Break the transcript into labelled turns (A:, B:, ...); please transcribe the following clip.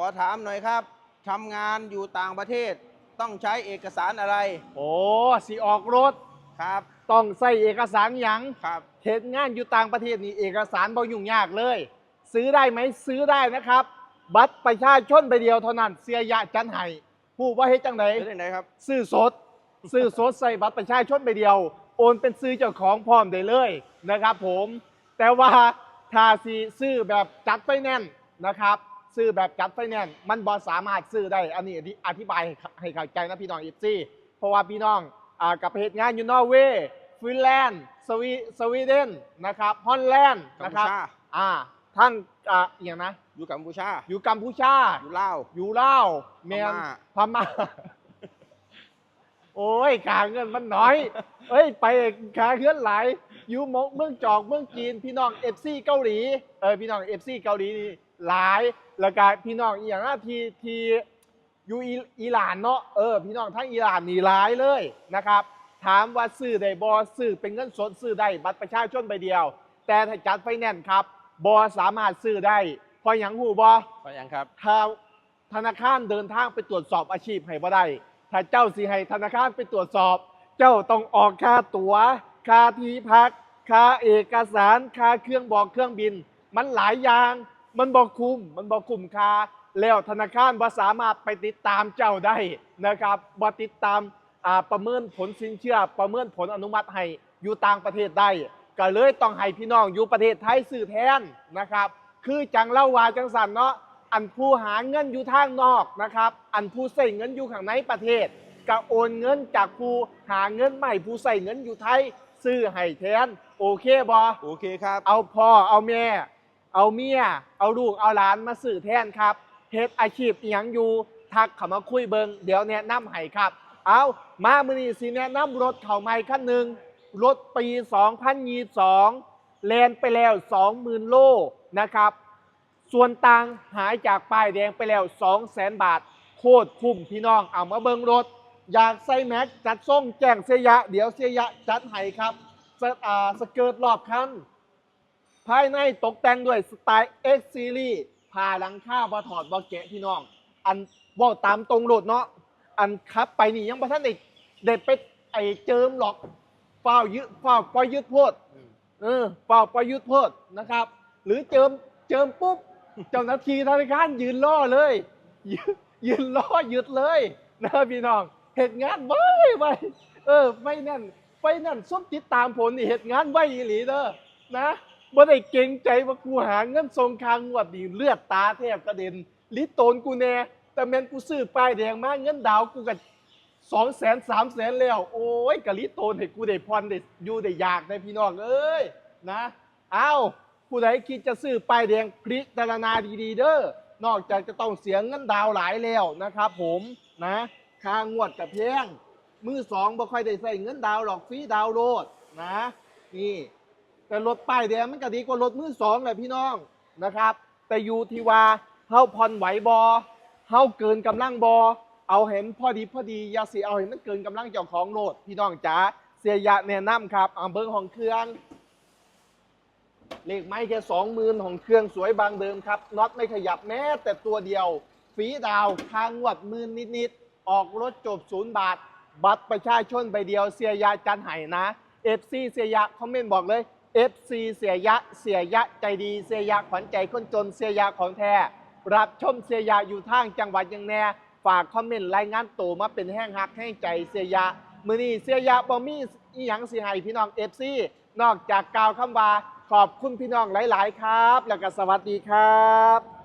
A: อถามหน่อยครับทำงานอยู่ต่างประเทศ ต้องใช้เอกสารอะไร
B: โอ้สิออกรถ
A: ครับ
B: ต้องใส่เอกสารหยัง
A: ครับ
B: เหตุงานอยู่ต่างประเทศนี่เอกสารบ่ยุ่งยากเลย ซื้อได้ไหมซื้อได้นะครับ บัตรประชาชนใบเดียวเท่านั้นเสียยะจันไห้ผู้ว่าเฮ็ดจังไหน
A: เป็นยังไงครับ
B: ซื้อสด ซื้อสดใส่บัตรประชาชนใบเดียว โอนเป็นซื้อเจ้าของพร้อมได้เลยนะครับ ผม แต่ว่าถ้าสิซื้อแบบจัดไฟแนนซ์นะครับ ซื้อแบบจัดไฟแนนซ์มันบ่สามารถซื้อได้ อันนี้อธิบายให้เข้าใจนะพี่น้องอีซี่เพราะว่าพี่น้องอ่ากับเหตุงานอยู่นอร์เวย์ฟินแลนด์สวีสวีเดนนะครับฮอลแลนด์
A: กัม
B: นะ
A: พู
B: ครับ
A: ชา
B: อ่าทั้งอ่าอหย่างนะ
A: อยู่กัมพูชา
B: อยู่กัมพูชา
A: อยู่ลาว
B: อยู่ลาวเมียน
A: พม่า
B: พม่า โอ้ยขาเงินมันน้อยเอ้ย ไปขาเงินหลายอยู่หมกเมืองจอกเมืองจีน พี่น้องเอฟซีเกาหลีเออพี่น้องเอฟซีเกาหลีนี่หลาย แล้วก็พี่น้องอีกอย่างนะทีทีอยู่อิอิหร่านเนาะเออพี่น้องทั้งอิหร่านนี่หลายเลยนะครับ ถามว่าซื้อได้บอซื้อเป็นเงินสดซื้อได้บัตรประชาชนใบเดียว แต่ถ้าจัดไฟแนนซ์ครับบอสามารถซื้อได้เพราะอย่างหูบอ
A: ก็ยังครับ
B: ถ้าธนาคารเดินทางไปตรวจสอบอาชีพให้บ่ได้ ถ้าเจ้าสิให้ธนาคารไปตรวจสอบ เจ้าต้องออกค่าตัว๋ว ค่าที่พัก ค่าเอกสาร ค่าเครื่องบอกเครื่องบิน มันหลายอย่าง มันบอกคุ้มมันบอกคุ้มค่า แล้วธนาคารบ่สามารถไปติดตามเจ้าได้นะครับบ่ติดตามประเมินผลสินเชื่อ ประเมินผลอนุมัติให้อยู่ต่างประเทศได้ ก็เลยต้องให้พี่น้องอยู่ประเทศไทยสื่อแทนนะครับ คือจังเล่าวาจังสันเนาะ อันผู้หาเงินอยู่ทางนอกนะครับ อันผู้ใส่เงินอยู่ข้างในประเทศก็โอนเงินจากผู้หาเงินใหม่ผู้ใส่เงินอยู่ไทยซื้อให้แทนโอเคบอ
A: โอเคครับ
B: เอาพ่อเอาแม่ เอาเมียเอาลูกเอาหลานมาซื้อแทนครับเฮ็ดอาชีพอีหยังอยู่ทักเข้ามาคุยเบิงเดี๋ยวแนะนำให้ครับ เอามามือนี้สิแนะนำรถเข่าใหม่คันหนึ่งรถปี 2022แลนไปแล้ว 20,000 โลนะครับ ส่วนต่างหายจากป้ายแดงไปแล้ว 200,000บาท โคตรคุ้มพี่น้องเอามาเบิงรถ อยากใส่แม็กจัดส่งแจ้งเสียยะ เดี๋ยวเสียยะจัดให้ครับสเอ่อสเกิร์ตรอบคันภายในตกแต่งด้วยสไตล์ X Series ผ่าหลังคาบ่ถอดบ่แกะพี่น้อง อันว่าตามตรงโหลดเนาะอันขับไปนี่ยังบ่ทันได้ได้ไปไอเจิมหรอกเฝ้าวยึดเฝ้าวปล่อยยึดโพดเออเฝ้าวปล่อยยึดโพดนะครับ หรือเจิมเจิมปุ๊บ เจ้าหน้าที่ธนาคารยืนล่อเลย ยืนยืนล่อยึดเลยนะพี่น้องเหตุงานไว้ไว้เออไม่นั่นไปนั่นส้มติดตามผลนี่เหตุงานไว้อีหลีเด้อนะบ่ได้เก่งใจว่ากูหาเงินทรงคางวดนี่เลือดตาแทบกระเด็นลิโตนกูแน่แต่แม่นกูซื้อป้ายแดงมาเงินดาวกูก็สองแสนสามแสนแล้ว โอ้ยกะลิโตนให้กูได้พรได้อยู่ได้อยากได้พี่น้องเอ้ยนะ เอา ผู้ใดคิดจะซื้อป้ายแดงพิจารณาดีๆเด้อนอกจากจะต้องเสียเงินดาวหลายแล้วนะครับผมนะค่างวดกับเพียงมือสองบ่ค่อยได้ใส่เงินดาวหรอกฟรีดาวโหลดนะนี่แต่รถป้ายแดงมันก็ดีกว่ารถมือสองแหละพี่น้องนะครับ แต่อยู่ที่ว่าเฮาผ่อนไหวบอเฮาเกินกำลังบอเอาเห็นพอดีพอดีอย่าสิเอาเห็นมันเกินกำลังเจ้าของโหลดพี่น้องจ๋าเสียยะแนะนำครับเอาเบิ้งของเครื่อง เลขไม้แค่สองหมื่นของเครื่องสวยบางเดิมครับน็อตไม่ขยับแม้แต่ตัวเดียวฝีดาวคางวดมื่นนิดๆออกรถจบศูนย์บาท บัตรประชาชนใบเดียวเสียยะจันไห้นะ FC เสียยะคอมเมนต์บอกเลย FC เสียยะเสียยะใจดีเสียยะขวัญใจคนจนเสียยะของแท้รับชมเสียยะอยู่ทางจังหวัดยังแน่ฝากคอมเมนต์รายงานตัวมาเป็นแห้งฮักแห้งใจเสียยะมือนี้เสียยะบ่มีอีหยังเสิให้พี่น้อง FC นอกจากกล่าวคำว่า ขอบคุณพี่น้องหลาย ๆ ครับ แล้วก็สวัสดีครับ